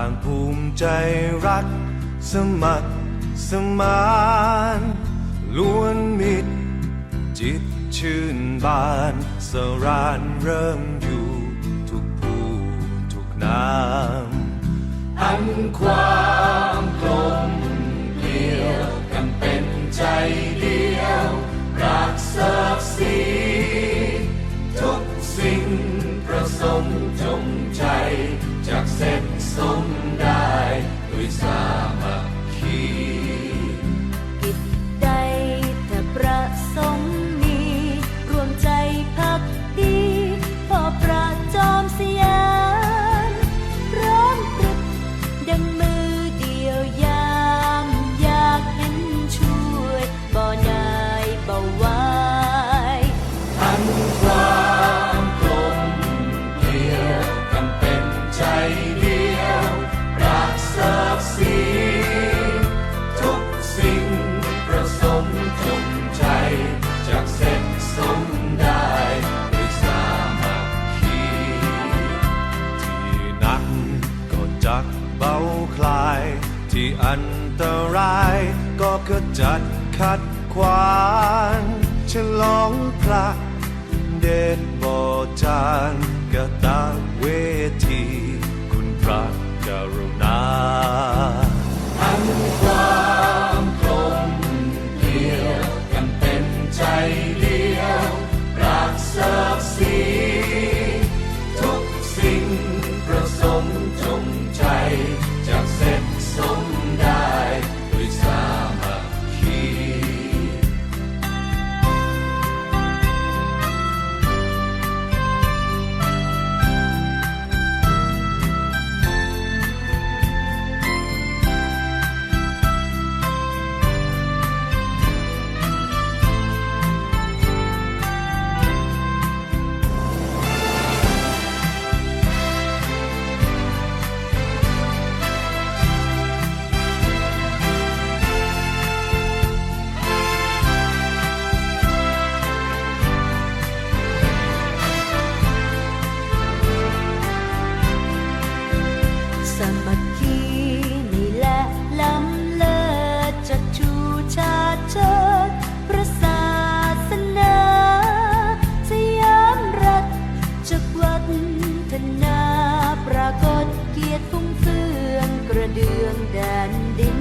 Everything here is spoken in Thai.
ต่างภูมิใจรัก สมัครสมานล้วนมิตร จิตชื่นบานสรานเริ่มอยู่ทุกภูทุกนามอันความกลมเกลียวกันเป็นใจเดียวรักเสกะซีทุกสิ่งประสงค์จงใจจากเส้นสม está. ที่อันตรายก็ขจัดขัดขวางฉลองพระเดชบอ เดือนแดนดิน